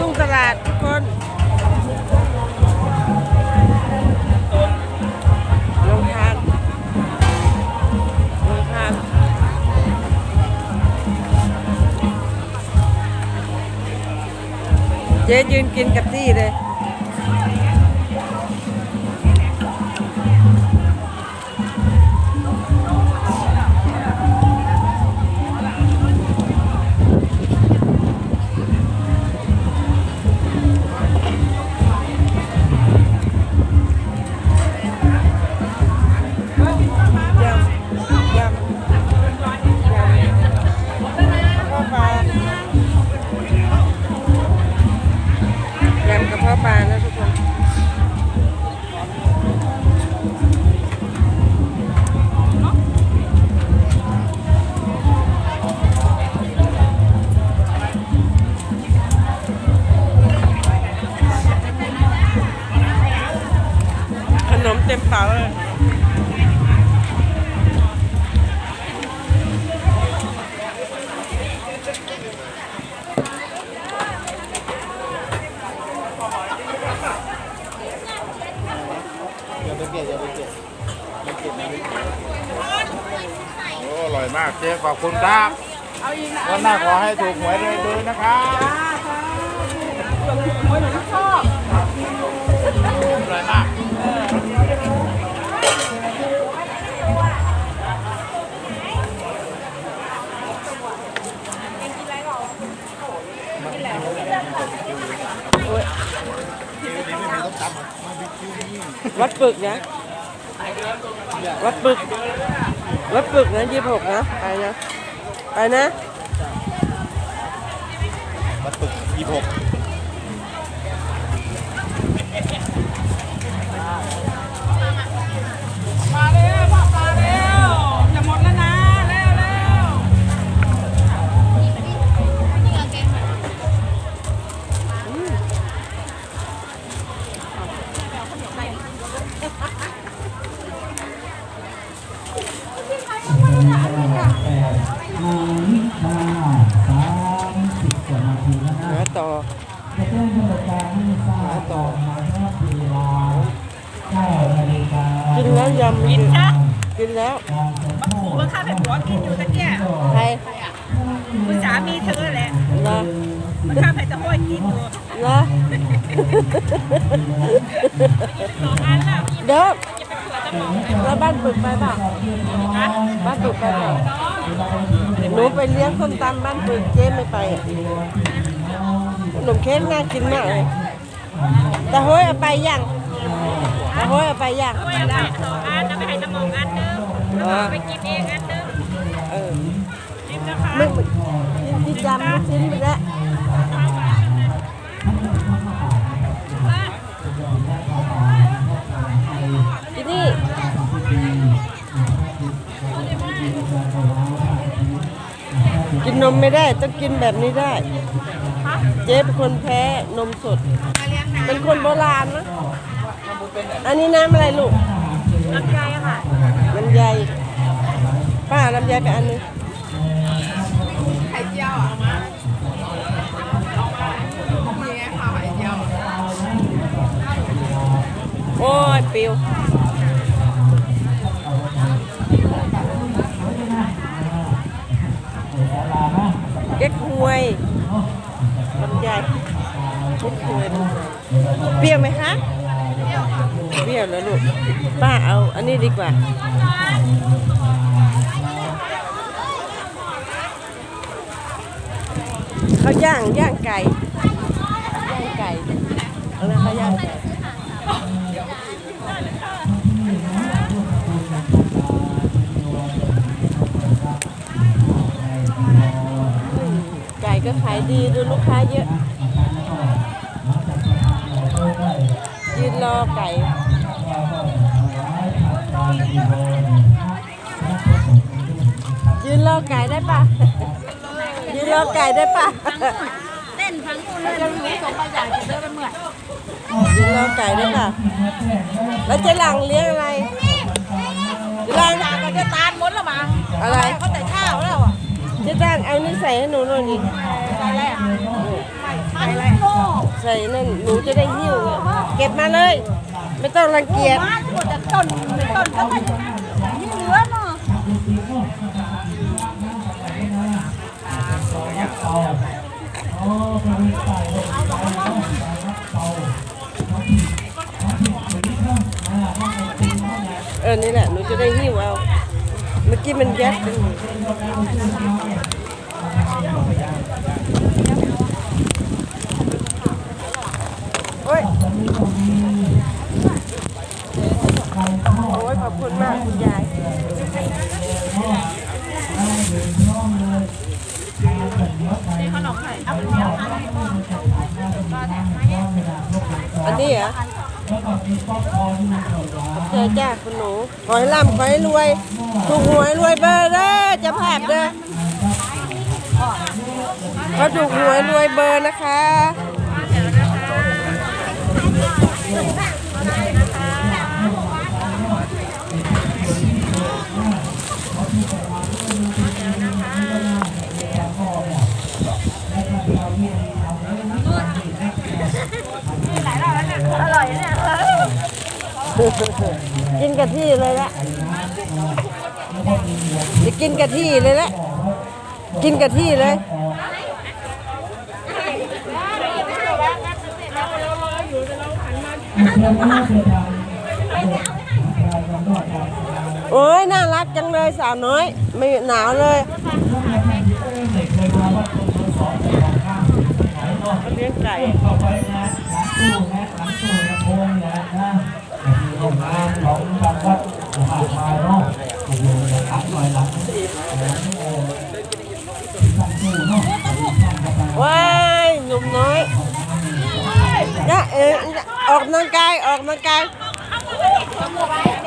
ทุ่งตลาดทุกคนลงทานลงทานเจ๊ยืนกินกับที่เลย โอ้อร่อยมากเจ๊ขอบคุณครับวันหน้าขอให้ถูกหวยเลยด้วยนะครับหวยห วัดปึกนะวัดปึกวัดปึกนะยี่หกนะไปนะไปนะวัดปึกยี่หก ต่อจะแจ้งกำหนดการให้ทราบต่อมาครับเวลาเก้านาฬิกากินแล้วยำกินกินแล้วการจะเข้าเมื่อข้าไปหัวกินอยู่ตะเกียใครคุณสามีเธอแหละนะเมื่อข้าไปตะห้อยกินอยู่นะสองอันแล้วเด้อแล้วบ้านปึกไปเปล่าบ้านปึกไปเปล่าหนูไปเลี้ยงส้มตำบ้านปึกเจ๊ไม่ไปอะ ขนมเค้กน่ากินมากเลยแต่เฮ้ยเอาไปยังแต่เฮ้ยเอาไปยังไปแล้วสองอันแล้วไปให้น้ำมองอันนึงแล้วไปกินเองอันนึงเออกินนะคะไม่ที่จำลูกชิ้นไปแล้วที่นี่กินนมไม่ได้ต้องกินแบบนี้ได้ เจ๊เป็นคนแพ้นมสด เป็นคนโบราณนะอันนี้น้ำอะไรลูกลำไยอะค่ะลำไยป้าลำไยไปอันนึงไข่เจียวอะมานี่ไงค่ะไข่เจียวโอ้ยปิวเก๊กฮวยลำ ไยเก๊กฮวยลยเปรี้ยวไหมคะเปรี้ยวแล้วลูกป้าเอาอันนี้ดีกว่า เขาย่างย่างไก่ ย่างไก่อะไรเขาย่างไก่ไก่ก็ขายดีดูลูกค้าเยอะ ยืนรอไก่ยืนรอไก่ได้ปะยืนรอไก่ได้ปะเต้นทั้งคู่เลยแล้วมีสองปลาใหญ่จะเดินไปเมื่อยยืนรอไก่ได้ปะแล้วเจะหลังเลี้ยงอะไรเจะหลังจากกันจะตานหมด เจะจ้างเอานี่ใส่ให้หนูหน่อยดิใส่อะไรอะใส่อะไรใส่นั่นหนูจะได้หิ้วไงเก็บมาเลย ไม่ต้องรังเกียจบ้านหมดแต่ต้นต้นก็ไม่ไม่เหลือเนาะโอ้พระวิปัสสนาเตาเออ นี่แหละ หนูจะได้หิ้วเอา เมื่อกี้มันยัดกันอยู่ โอ้ย โอ้ย ขอบคุณมากคุณยาย อันนี้เหรอเจอจ้าคุณหนู ขอให้ร่ำขอให้รวย ถูกหวยรวยเบอร์เด้อจะภาพเด้อ เขาถูกหวยรวยเบอร์นะคะกินกะทิเลยละจะกินกะทิเลยละกินกะทิเลย โอ้ยน่ารักจังเลยสาวน้อย ไม่หนาวเลยเลี้ยงไก่เข้าไปนะหลังตู้นะหลังตู้ลำโพงเนี่ยนะมีโรงงานของ กำลังกายออกกำลังกาย